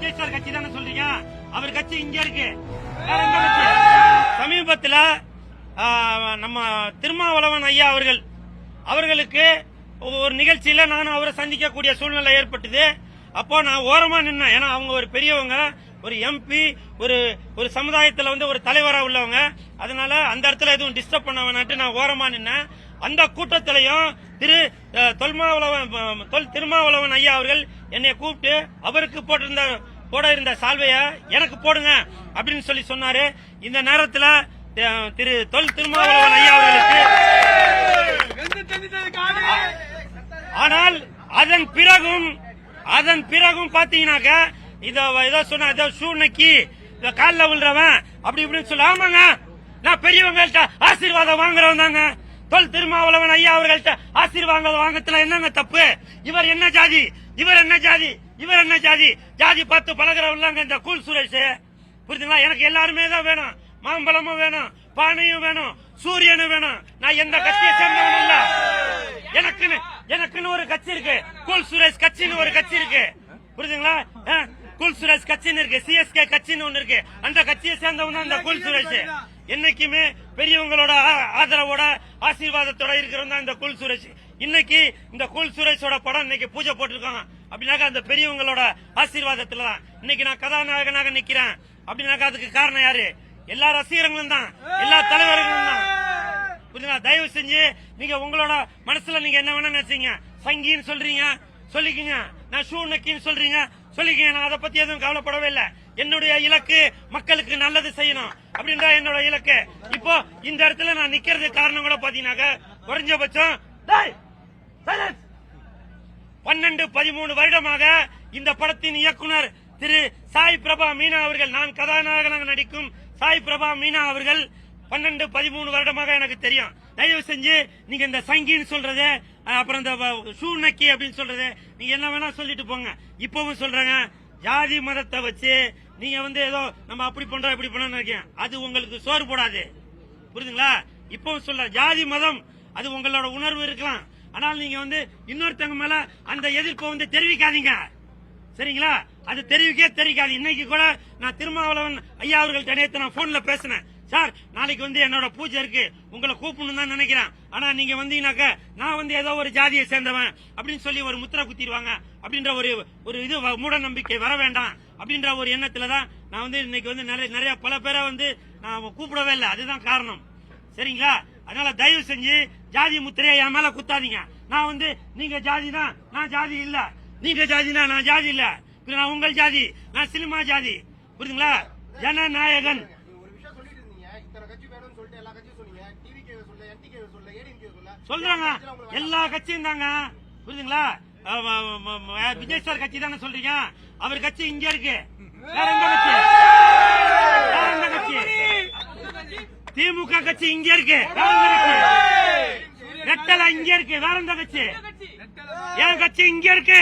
Vijay sir கட்சி தானே சொல்றீங்க? அவர் கட்சி இங்க இருக்கு. வேற நம்ம திருமாவளவன் ஐயா அவர்கள் அவர்களுக்கு ஒரு நிகழ்ச்சியில நானும் அவரை சந்திக்கக்கூடிய சூழ்நிலை ஏற்பட்டது. அப்போ நான் ஓரமா நின்னேன். ஏன்னா அவங்க ஒரு பெரியவங்க ஒரு எம்பி ஒரு ஒரு சமுதாயத்துல வந்து ஒரு தலைவரா உள்ளவங்க. அதனால அந்த இடத்துல எதுவும் டிஸ்டர்ப் பண்ண வேணான்ட்டு நான் ஓரமா நின்னேன். அந்த கூட்டத்திலையும் திரு தொல்மாவளவன் தொல் திருமாவளவன் ஐயா அவர்கள் என்னை கூப்பிட்டு அவருக்கு போட்டிருந்த போட இருந்த சால்வைய எனக்கு போடுங்க அப்படின்னு சொல்லி சொன்னாரு. இந்த நேரத்துல திரு தொல் திருமாவளவன் ஐயா அவர்களுக்கு ஆனால் அதன் பிறகும் அதன் பிறகும் பாத்தீங்கன்னாக்க இத ஏதோ சொன்ன ஏதோ ஷூ நக்கி காலில் விழுறவன் அப்படி இப்படின்னு சொல்ல ஆமாங்க. நான் பெரியவங்கள்ட்ட ஆசீர்வாதம் வாங்குறவன் தாங்க. தொல் திருமாவளவன் ஐயா அவர்கள்ட்ட ஆசீர்வாதம் வாங்கத்துல என்னங்க தப்பு? இவர் என்ன ஜாதி? இவர் என்ன ஜாதி? இவர் என்ன ஜாதி? ஜாதி பார்த்து பழகிறவங்க இந்த கூல் சுரேஷ். புரிஞ்சுங்களா எனக்கு எல்லாருமே தான் வேணும். மாம்பழமும் வேணும் பானையும் வேணும் சூரியனும் வேணும். நான் எந்த கட்சியை சேர்ந்தவன் இல்ல. எனக்குன்னு எனக்குன்னு ஒரு கட்சி இருக்கு. கூல் சுரேஷ் கட்சின்னு ஒரு கட்சி இருக்கு. புரிஞ்சுங்களா ஆ, கூல் சுரேஷ் கட்சின்னு இருக்கு. சிஎஸ்கே கட்சின்னு ஒண்ணு இருக்கு. அந்த கட்சியை சேர்ந்தவன் தான் இந்த கூல் சுரேஷ். என்னைக்குமே பெரியவங்களோட ஆ- ஆதரவோட ஆசீர்வாதத்தோட இருக்கிறவன் தான் இந்த கூல் சுரேஷ். இன்னைக்கு இந்த கூல் சுரேஷோட படம் இன்னைக்கு பூஜை போட்டிருக்காங்க. அப்படின்னாக்கா அந்த பெரியவங்களோட ஆசீர்வாதத்துல தான் இன்னைக்கு நான் கதாநாயகனாக நிக்கிறேன். அப்படின்னாக்கா அதுக்கு காரணம் யாரு? எல்லா ரசிகர்களும் தான். எல்லா தலைவர்களும் தான். புரியுதுங்களா தயவு செஞ்சு நீங்க உங்களோட மனசுல நீங்க என்ன வேணா நினைச்சீங்க? சங்கின்னு சொல்றீங்க சொல்லிக்கங்க. நான் ஷூ நக்கின்னு சொல்றீங்க சொல்லிக்கங்க. நான் அதை பத்தி எதுவும் கவலைப்படவே இல்லை. என்னுடைய இலக்கு மக்களுக்கு நல்லது செய்யணும் அப்படின்றா என்னோட இலக்கு. இப்போ இந்த இடத்துல நான் நிக்கிறதுக்கு காரணம் கூட பாத்தீங்கன்னாக்க குறைஞ்சபட்சம் தாய். பன்னெண்டு பதிமூணு வருடமாக இந்த படத்தின் இயக்குனர் திரு சாய் பிரபா மீனா அவர்கள் நான் கதாநாயகனாக நடிக்கும் சாய் பிரபா மீனா அவர்கள் பன்னெண்டு பதிமூணு வருடமாக எனக்கு தெரியும். தயவு செஞ்சு நீங்க இந்த சங்கின்னு சொல்றது அப்புறம் இந்த வ- ஷூ நக்கி அப்படின்னு சொல்றது நீங்க என்ன வேணா சொல்லிட்டு போங்க. இப்பவும் சொல்றேங்க ஜாதி மதத்தை வச்சு நீங்க வந்து ஏதோ நம்ம அப்படி பண்றோம் இப்படி பண்ணோம்னு நினைக்கிறேன் அது உங்களுக்கு சோறு போடாது. புரியுதுங்களா? இப்பவும் சொல்ற ஜாதி மதம் அது உங்களோட உணர்வு இருக்கலாம். ஆனால் நீங்க வந்து இன்னொருத்தவங்க மேல அந்த எதிர்ப்பை வந்து தெரிவிக்காதீங்க. சரிங்களா? அது தெரிவிக்க தெரிவிக்காது இன்னைக்கு கூட நான் திருமாவளவன் ஐயா அவர்கள்ட்ட நேற்று நான் போன்ல பேசினேன். சார் நாளைக்கு வந்து என்னோட பூஜை இருக்கு. உங்களை கூப்பிடணும் தான் நினைக்கிறேன். ஆனா நீங்க வந்தீங்கன்னாக்க நான் வந்து ஏதோ ஒரு ஜாதியை சேர்ந்தவன் அப்படின்னு சொல்லி ஒரு முத்திரை குத்திடுவாங்க அப்படின்ற ஒரு ஒரு இது வ- மூட நம்பிக்கை வர வேண்டாம் அப்படின்ற ஒரு எண்ணத்துல தான் நான் வந்து இன்னைக்கு வந்து நிறைய நிறைய பல பேரை வந்து நான் கூப்பிடவே இல்லை. அதுதான் காரணம். சரிங்களா? அதனால தயவு செஞ்சு ஜாதி முத்திரையை என் மேல குத்தாதீங்க. நான் வந்து நீங்க ஜாதி தான் நான் ஜாதி இல்ல. நீங்க ஜாதி தான் நான் ஜாதி இல்ல. நான் உங்கள் ஜாதி நான் சினிமா ஜாதி. புரியுதுங்களா? ஜனநாயகன். எல்லா கட்சியும் சொல்றாங்க. எல்லா கட்சியும் தாங்க. புரியுதுங்களா? விஜய் சார் கட்சி தானே சொல்றீங்க. அவர் கட்சி இங்க இருக்கு. வேற எந்த கட்சி வேற எந்த கட்சி திமுக கட்சி இங்க இருக்கு. ரெட்டலை இங்க இருக்கு. வேற எந்த கட்சி என் கட்சி இங்க இருக்கு.